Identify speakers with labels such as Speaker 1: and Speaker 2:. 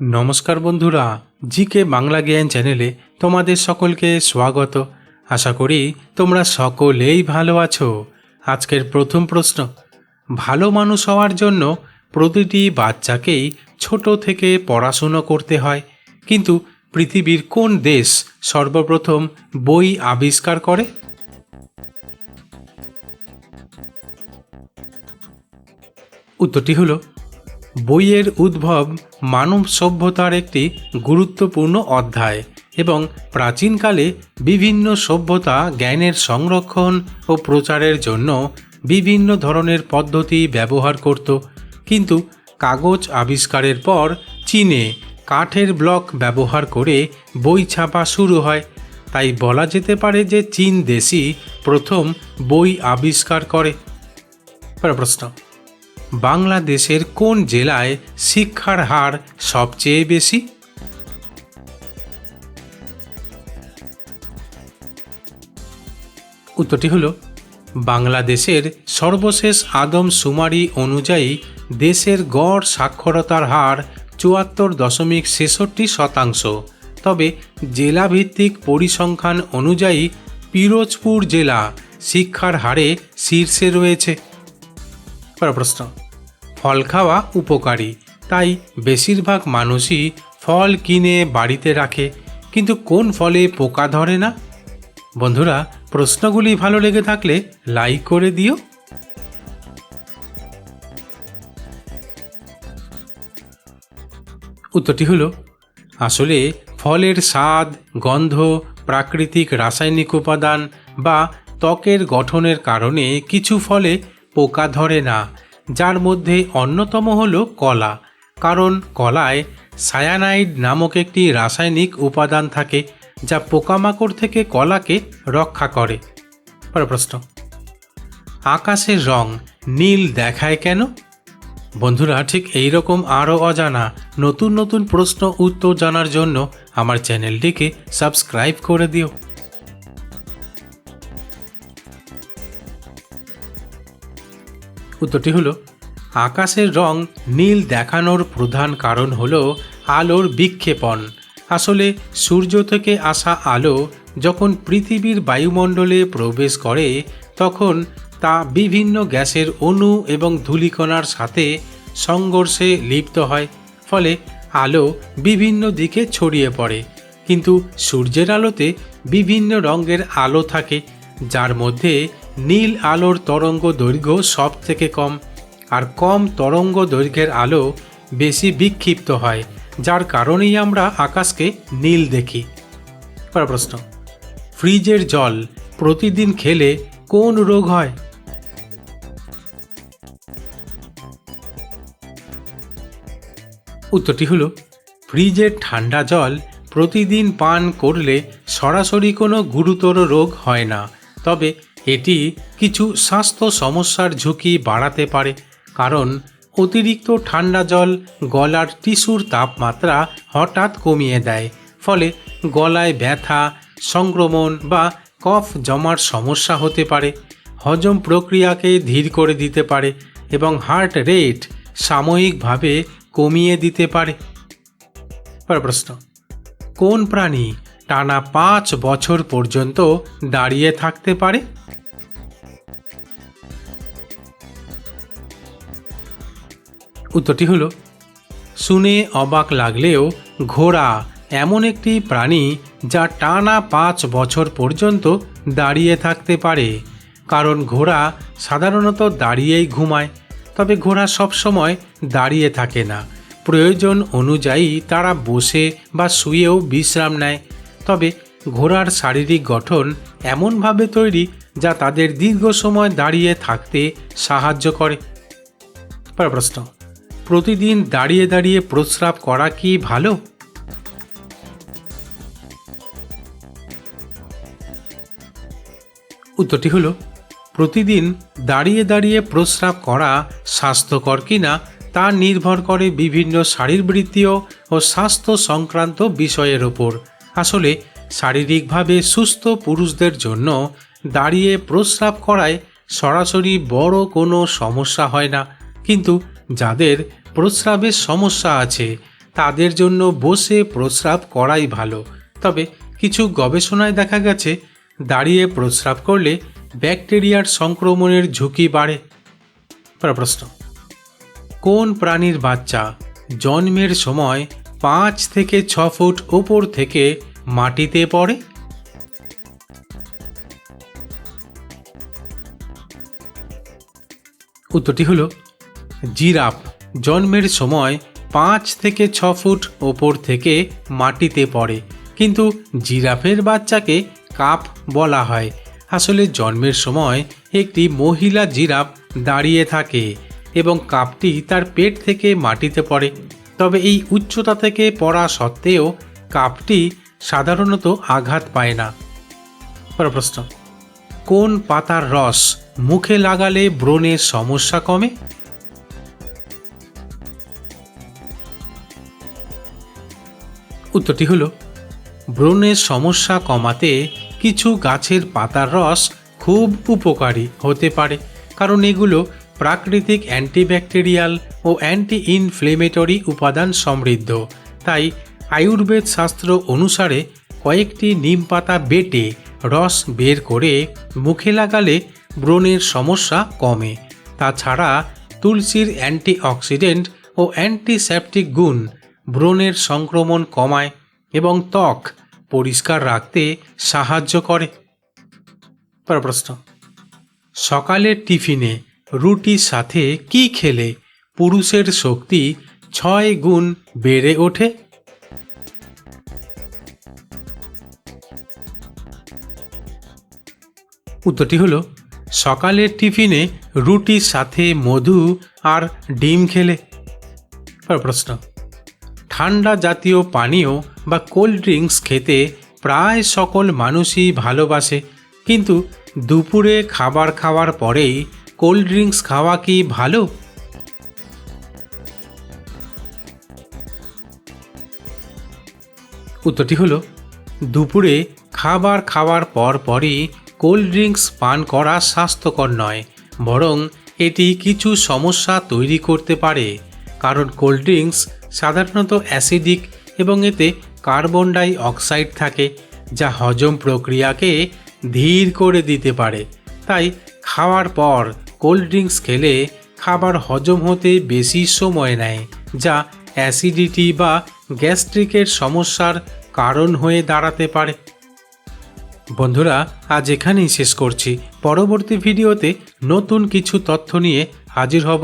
Speaker 1: নমস্কার বন্ধুরা, জিকে বাংলা জ্ঞান চ্যানেলে তোমাদের সকলকে স্বাগত। আশা করি তোমরা সকলেই ভালো আছো। আজকের প্রথম প্রশ্ন, ভালো মানুষ হওয়ার জন্য প্রতিটি বাচ্চাকেই ছোট থেকে পড়াশুনো করতে হয়। কিন্তু পৃথিবীর কোন দেশ সর্বপ্রথম বই আবিষ্কার করে? উত্তরটি হলো বইয়ের উদ্ভব মানব সভ্যতার একটি গুরুত্বপূর্ণ অধ্যায় এবং প্রাচীনকালে বিভিন্ন সভ্যতা জ্ঞানের সংরক্ষণ ও প্রচারের জন্য বিভিন্ন ধরনের পদ্ধতি ব্যবহার করত। কিন্তু কাগজ আবিষ্কারের পর চীনে কাঠের ব্লক ব্যবহার করে বই ছাপা শুরু হয়। তাই বলা যেতে পারে যে চীন দেশই প্রথম বই আবিষ্কার করে। প্রশ্ন। বাংলাদেশের কোন জেলায় শিক্ষার হার সবচেয়ে বেশি? উত্তরটি হলো, বাংলাদেশের সর্বশেষ আদম সুমারি অনুযায়ী দেশের গড় সাক্ষরতার হার চুয়াত্তর দশমিক ছেষট্টি শতাংশ। তবে জেলাভিত্তিক পরিসংখ্যান অনুযায়ী পিরোজপুর জেলা শিক্ষার হারে শীর্ষে রয়েছে। প্রশ্ন। ফল খাওয়া উপকারী। তাই বেশিরভাগ মানুষই ফল কিনে বাড়িতে রাখে, কিন্তু কোন ফলে পোকা ধরে না? বন্ধুরা, প্রশ্নগুলি ভালো লেগে থাকলে লাইক করে দিও। উত্তরটি হলো, আসলে ফলের স্বাদ, গন্ধ, প্রাকৃতিক রাসায়নিক উপাদান বা ত্বকের গঠনের কারণে কিছু ফলে পোকা ধরে না। যার মধ্যে অন্যতম হল কলা, কারণ কলায় সায়ানাইড নামক একটি রাসায়নিক উপাদান থাকে যা পোকামাকড় থেকে কলাকে রক্ষা করে। পরের প্রশ্ন, আকাশের রং নীল দেখায় কেন? বন্ধুরা, ঠিক এই রকম আরও অজানা নতুন নতুন প্রশ্ন উত্তর জানার জন্য আমার চ্যানেলটিকে সাবস্ক্রাইব করে দিও। উত্তরটি হলো, আকাশের রং নীল দেখানোর প্রধান কারণ হল আলোর বিক্ষেপণ। আসলে সূর্য থেকে আসা আলো যখন পৃথিবীর বায়ুমণ্ডলে প্রবেশ করে, তখন তা বিভিন্ন গ্যাসের অণু এবং ধূলিকণার সাথে সংঘর্ষে লিপ্ত হয়, ফলে আলো বিভিন্ন দিকে ছড়িয়ে পড়ে। কিন্তু সূর্যের আলোতে বিভিন্ন রঙের আলো থাকে, যার মধ্যে নীল আলোর তরঙ্গ দৈর্ঘ্য সব থেকে কম, আর কম তরঙ্গ দৈর্ঘ্যের আলো বেশি বিক্ষিপ্ত হয়, যার কারণেই আমরা আকাশকে নীল দেখি। প্রশ্ন, ফ্রিজের জল প্রতিদিন খেলে কোন রোগ হয়? উত্তরটি হলো, ফ্রিজের ঠান্ডা জল প্রতিদিন পান করলে সরাসরি কোনো গুরুতর রোগ হয় না, তবে এটি কিছু স্বাস্থ্য সমস্যার ঝুঁকি বাড়াতে পারে, কারণ অতিরিক্ত ঠান্ডা জল গলার টিস্যুর তাপমাত্রা হঠাৎ কমিয়ে দেয়, ফলে গলায় ব্যথা, সংক্রমণ বা কফ জমার সমস্যা হতে পারে, হজম প্রক্রিয়াকে ধীর করে দিতে পারে এবং হার্ট রেট সাময়িকভাবে কমিয়ে দিতে পারে। প্রশ্ন, কোন প্রাণী টানা পাঁচ বছর পর্যন্ত দাঁড়িয়ে থাকতে পারে? উত্তরটি হলো, শুনে অবাক লাগলেও ঘোড়া এমন একটি প্রাণী যা টানা পাঁচ বছর পর্যন্ত দাঁড়িয়ে থাকতে পারে। কারণ ঘোড়া সাধারণত দাঁড়িয়েই ঘুমায়, তবে ঘোড়া সবসময় দাঁড়িয়ে থাকে না। প্রয়োজন অনুযায়ী তারা বসে বা শুয়েও বিশ্রাম নেয়। তবে ঘোড়ার শারীরিক গঠন এমনভাবে তৈরি যা তাদের দীর্ঘ সময় দাঁড়িয়ে থাকতে সাহায্য করে। প্রশ্ন প্রতিদিন দাঁড়িয়ে দাঁড়িয়ে প্রস্রাব করা কি ভালো? উত্তরটি হলো, প্রতিদিন দাঁড়িয়ে দাঁড়িয়ে প্রস্রাব করা স্বাস্থ্যকর কিনা তা নির্ভর করে বিভিন্ন শারীরবৃত্তীয় ও স্বাস্থ্য সংক্রান্ত বিষয়ের ওপর। আসলে, শারীরিকভাবে সুস্থ পুরুষদের জন্য দাঁড়িয়ে প্রস্রাব করায় সরাসরি বড় কোনো সমস্যা হয় না। কিন্তু যাদের প্রস্রাবের সমস্যা আছে, তাদের জন্য বসে প্রস্রাব করাই ভালো। তবে কিছু গবেষণায় দেখা গেছে, দাঁড়িয়ে প্রস্রাব করলে ব্যাকটেরিয়ার সংক্রমণের ঝুঁকি বাড়ে। প্রশ্ন। কোন প্রাণীর বাচ্চা জন্মের সময় পাঁচ থেকে ছ ফুট ওপর থেকে মাটিতে পড়ে? উত্তরটি হল জিরাফ জন্মের সময় পাঁচ থেকে ছ ফুট ওপর থেকে মাটিতে পড়ে। কিন্তু জিরাফের বাচ্চাকে কাপ বলা হয়। আসলে জন্মের সময় একটি মহিলা জিরাফ দাঁড়িয়ে থাকে এবং কাপটি তার পেট থেকে মাটিতে পড়ে। তবে এই উচ্চতা থেকে পড়া সত্ত্বেও কাপটি সাধারণত আঘাত পায় না। প্রশ্ন, কোন পাতার রস মুখে লাগালে ব্রণের সমস্যা কমে? উত্তরটি হলো ব্রণের সমস্যা কমাতে কিছু গাছের পাতার রস খুব উপকারী হতে পারে, কারণ এগুলো প্রাকৃতিক অ্যান্টিব্যাকটেরিয়াল ও অ্যান্টি ইনফ্লেমেটরি উপাদান সমৃদ্ধ। তাই আয়ুর্বেদ শাস্ত্র অনুসারে কয়েকটি নিম পাতা বেটে রস বের করে মুখে লাগালে ব্রণের সমস্যা কমে। তাছাড়া তুলসীর অ্যান্টিঅক্সিডেন্ট ও অ্যান্টিসেপটিক গুণ ব্রণের সংক্রমণ কমায় এবং ত্বক পরিষ্কার রাখতে সাহায্য করে। প্রশ্ন। সকালের টিফিনে রুটির সাথে কি খেলে পুরুষের শক্তি ছয় গুণ বেড়ে ওঠে? উত্তরটি হলো সকালের টিফিনে রুটির সাথে মধু আর ডিম খেলে। প্রশ্ন। ঠান্ডা জাতীয় পানীয় বা কোল্ড ড্রিঙ্কস খেতে প্রায় সকল মানুষই ভালোবাসে। কিন্তু দুপুরে খাবার খাওয়ার পরেই কোল্ড ড্রিঙ্কস খাওয়া কি ভালো? উত্তরটি হলো, দুপুরে খাবার খাওয়ার পর পরই কোল্ড ড্রিঙ্কস পান করা স্বাস্থ্যকর নয়, বরং এটি কিছু সমস্যা তৈরি করতে পারে। কারণ কোল্ড ড্রিঙ্কস সাধারণত অ্যাসিডিক এবং এতে কার্বন ডাই অক্সাইড থাকে, যা হজম প্রক্রিয়াকে ধীর করে দিতে পারে। তাই খাওয়ার পর কোল্ড ড্রিঙ্কস খেলে খাবার হজম হতে বেশি সময় নেয়, যা অ্যাসিডিটি বা গ্যাস্ট্রিকের সমস্যার কারণ হয়ে দাঁড়াতে পারে। বন্ধুরা, আজ এখানেই শেষ করছি। পরবর্তী ভিডিওতে নতুন কিছু তথ্য নিয়ে হাজির হব।